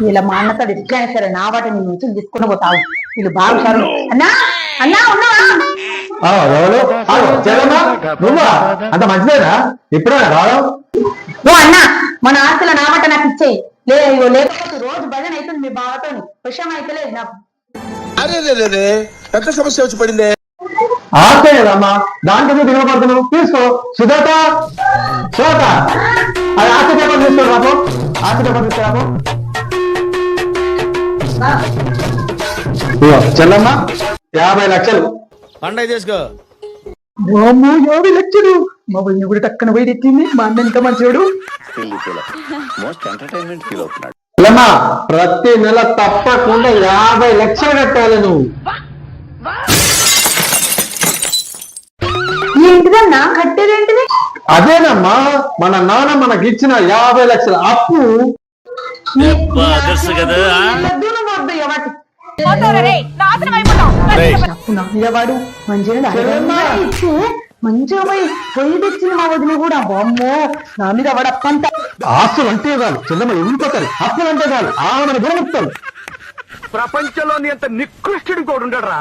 వీళ్ళ మా అన్నతో ఎట్లయినా సరే నా వాట నీ నుంచి తీసుకుని పోతావు. వీళ్ళు బాగా సారు అన్నా అన్నా ఉన్నావా నువ్వా? అంత మంచిదేనా? ఇప్పుడే రావడం? ఓ అన్నా మన ఆస్తుల నా వాట నాకు ఇచ్చేయి. లే ఇగో లేకపోతే రోజు భజన అవుతుంది మీ బావతో. విషయం అయితే లేదు నాకు. అరే. పెద్ద సమస్య వచ్చి పడిందే. ఆస్తే కదమ్మా దాంట్లో నువ్వు దిగబడుతున్నావు తీసుకో. సుధాత సుధాత అది ఆస్తి పేపర్ తీసుకో రాపో. ఆస్తి పేపర్ తీసుకురాపో ఇదిగో, చెల్లమ్మ యాభై లక్షలు. పండగ చేసుకో. వామ్మో, యాభై లక్షలు. మా వదిన కూడా టక్కన పోయి ఎక్కింది మా అన్న ఇంకా మంచివాడు మోస్ట్ ఎంటర్టైన్మెంట్ ఫీల్ అవుతున్నాడు చెల్లమ్మ ప్రతి నెల తప్పకుండా యాభై లక్షలు కట్టాలి నువ్వు. ఏంటిదన్నా? కట్టేదేంటిది? అదేనమ్మా మన నాన్న మనకి ఇచ్చిన యాభై లక్షల అప్పు. లడ్డూలు వాడు మంచిగా పోయి పొయ్యి మా కూడా అమ్మో నా మీద ఆస్తులు అంటే అంటే గుణముక్తారు ప్రపంచంలోని అంత నికృష్టుడు కూడా ఉండడరా.